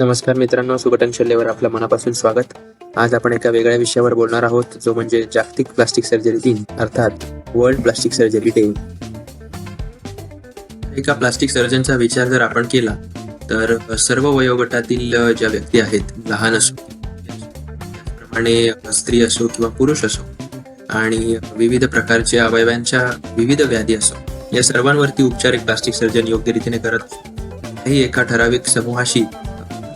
नमस्कार मित्रांनो सुगटन शल्यवर आपलं मनापासून स्वागत आज आपण एका वेगळ्या विषयावर बोलणार आहोत जो म्हणजे जागतिक प्लास्टिक सर्जरी दिन अर्थात वर्ल्ड प्लास्टिक सर्जरी डे एका प्लास्टिक सर्जनचा विचार जर आपण केला तर सर्व वयोगटातील ज्या व्यक्ती आहेत लहान असो त्याचप्रमाणे स्त्री असो किंवा पुरुष असो आणि विविध प्रकारच्या अवयवांच्या विविध व्याधी असो या सर्वांवरती उपचार एक प्लास्टिक सर्जन योग्य रीतीने करत असतो. काही एका ठराविक समूहाशी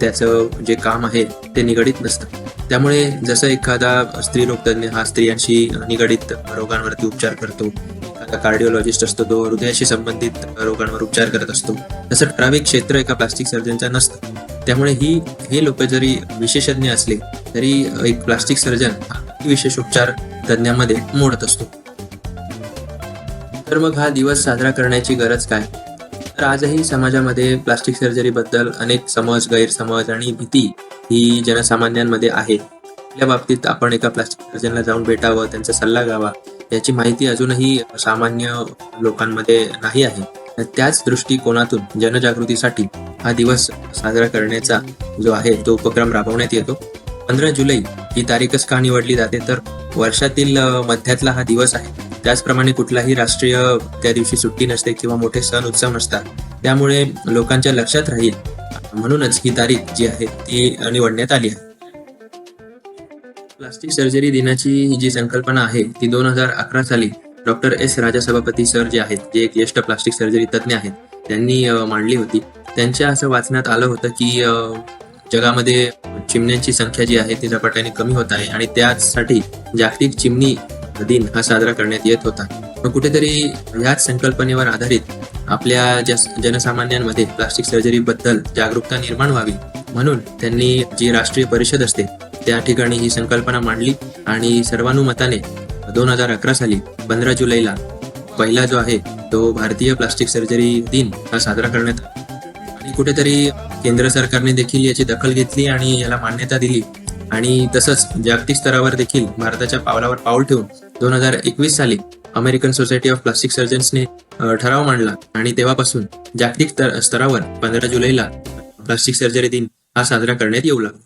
त्याचं जे काम आहे ते निगडीत नसतं. त्यामुळे जसं एखादा स्त्रीरोग तज्ञ हा स्त्रियांशी निगडीत रोगांवरती उपचार करतो एखादा कार्डिओलॉजिस्ट असतो तो हृदयाशी संबंधित रोगांवर उपचार करत असतो तसं ठराविक क्षेत्र एका प्लास्टिक सर्जनचा नसतं. त्यामुळे ही हे लोक जरी विशेषज्ञ असले तरी एक प्लास्टिक सर्जन विशेष उपचार तज्ञांमध्ये मोडत असतो. तर मग हा दिवस साजरा करण्याची गरज काय? तर आजही समाजामध्ये प्लास्टिक सर्जरी बद्दल अनेक समज गैरसमज आणि भीती ही जनसामान्यांमध्ये आहे. आपल्या बाबतीत आपण एका प्लास्टिक सर्जनला जाऊन भेटावं त्यांचा सल्ला घ्यावा याची माहिती अजूनही सामान्य लोकांमध्ये नाही आहे. तर त्याच दृष्टिकोनातून जनजागृतीसाठी हा दिवस साजरा करण्याचा जो आहे तो उपक्रम राबवण्यात येतो. पंधरा जुलै ही तारीखच का निवडली जाते? तर वर्षातील मध्यातला हा दिवस आहे. त्याचप्रमाणे कुठलाही राष्ट्रीय त्या दिवशी सुट्टी नसते किंवा मोठे सण उत्सव नसतात. त्यामुळे लोकांच्या लक्षात राहील. म्हणूनच ही तारीख जी आहे ती निवडण्यात आली आहे. प्लास्टिक सर्जरी दिनाची जी संकल्पना आहे ती दोन हजार अकरा साली डॉक्टर एस राजासभापती सर जे आहेत जे एक ज्येष्ठ प्लास्टिक सर्जरी तज्ज्ञ आहेत त्यांनी मांडली होती. त्यांच्या असं वाचण्यात आलं होतं की जगामध्ये चिमण्यांची संख्या जी आहे ती झपाट्याने कमी होत आहे आणि त्यासाठी जागतिक चिमणी दिन हा साजरा करण्यात येत होता. मग कुठेतरी ह्याच संकल्पनेवर आधारित आपल्या जनसामान्यांमध्ये प्लास्टिक सर्जरी बद्दल जागरूकता निर्माण व्हावी म्हणून त्यांनी जी राष्ट्रीय परिषद असते त्या ठिकाणी ही संकल्पना मांडली आणि सर्वानुमताने दोन हजार अकरा साली पंधरा जुलैला पहिला जो आहे तो भारतीय प्लास्टिक सर्जरी दिन हा साजरा करण्यात आला. आणि कुठेतरी केंद्र सरकारने देखील याची दखल घेतली आणि याला मान्यता दिली. आणि तसंच जागतिक स्तरावर देखील भारताच्या पावलावर पाऊल ठेवून दोन हजार एकवीस साली अमेरिकन सोसायटी ऑफ प्लास्टिक सर्जन्सने ठराव मांडला आणि तेव्हापासून जागतिक स्तरावर पंधरा जुलैला प्लास्टिक सर्जरी दिन हा साजरा करण्यात येऊ लागला.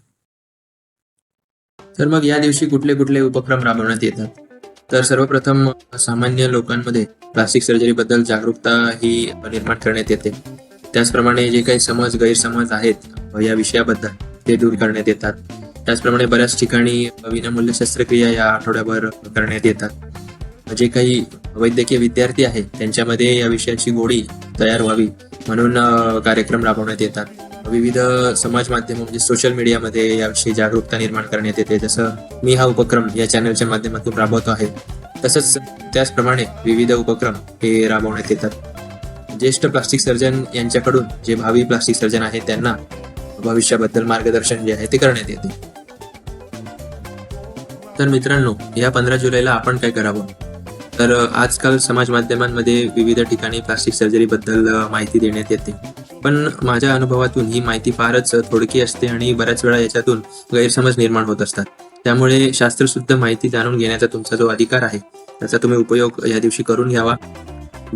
तर मग या दिवशी कुठले कुठले उपक्रम राबवण्यात येतात? तर सर्वप्रथम सामान्य लोकांमध्ये प्लास्टिक सर्जरीबद्दल जागरूकता ही निर्माण करण्यात येते. त्याचप्रमाणे जे काही समज गैरसमज आहेत या विषयाबद्दल ते दूर करण्यात येतात. त्याचप्रमाणे बऱ्याच ठिकाणी विनामूल्य शस्त्रक्रिया या आठवड्याभर करण्यात येतात. जे काही वैद्यकीय विद्यार्थी आहेत त्यांच्यामध्ये या विषयाची गोडी तयार व्हावी म्हणून कार्यक्रम राबवण्यात येतात. विविध समाज माध्यम म्हणजे सोशल मीडियामध्ये याविषयी जागरूकता निर्माण करण्यात येते. जसं मी हा उपक्रम या चॅनलच्या माध्यमातून राबवतो आहे तसंच त्याचप्रमाणे विविध उपक्रम हे राबवण्यात येतात. ज्येष्ठ प्लास्टिक सर्जन यांच्याकडून जे भावी प्लास्टिक सर्जन आहेत त्यांना भविष्याबद्दल मार्गदर्शन जे आहे ते करण्यात येते. तर मित्रांनो या पंधरा जुलैला आपण काय करावं? तर आजकाल समाज माध्यमांमध्ये विविध ठिकाणी प्लास्टिक सर्जरीबद्दल माहिती देण्यात येते. पण माझ्या अनुभवातून ही माहिती फारच थोडकी असते आणि बऱ्याच वेळा याच्यातून गैरसमज निर्माण होत असतात. त्यामुळे शास्त्रशुद्ध माहिती जाणून घेण्याचा तुमचा जो अधिकार आहे त्याचा तुम्ही उपयोग या दिवशी करून घ्यावा.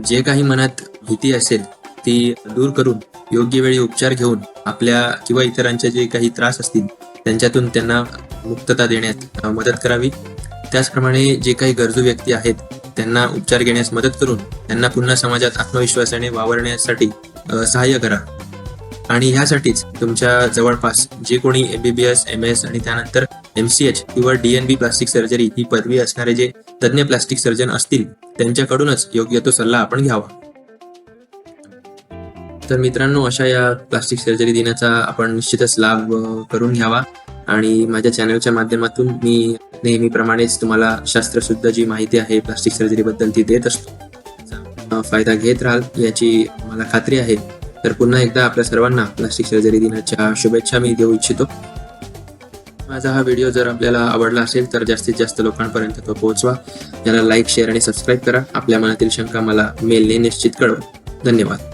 जे काही मनात भीती असेल ती दूर करून योग्य वेळी उपचार घेऊन आपल्या किंवा इतरांचे जे काही त्रास असतील त्यांच्यातून त्यांना मुक्तता देण्यात मदत करावी. त्याचप्रमाणे जे काही गरजू व्यक्ती आहेत त्यांना उपचार घेण्यास मदत करून त्यांना पुन्हा समाजात आत्मविश्वासाने वावरण्यासाठी सहाय्य करा. आणि ह्यासाठीच तुमच्या जवळपास जे कोणी एमबीबीएस एम एस आणि त्यानंतर एम सी एच किंवा डीएनबी प्लास्टिक सर्जरी ही पदवी असणारे जे तज्ज्ञ प्लास्टिक सर्जन असतील त्यांच्याकडूनच योग्य तो सल्ला आपण घ्यावा. तर मित्रांनो अशा या प्लास्टिक सर्जरी दिनाचा आपण निश्चितच लाभ करून घ्यावा. आणि माझ्या चॅनलच्या माध्यमातून मी नेहमीप्रमाणेच तुम्हाला शास्त्रशुद्ध जी माहिती आहे प्लास्टिक सर्जरीबद्दल ती देत असतो. फायदा घेत राहाल याची मला खात्री आहे. तर पुन्हा एकदा आपल्या सर्वांना प्लास्टिक सर्जरी दिनाच्या शुभेच्छा मी देऊ इच्छितो. माझा हा व्हिडिओ जर आपल्याला आवडला असेल तर जास्तीत जास्त लोकांपर्यंत तो पोहोचवा. याला लाईक शेअर आणि सबस्क्राईब करा. आपल्या मनातील शंका मला मेलने निश्चित कळवा. धन्यवाद.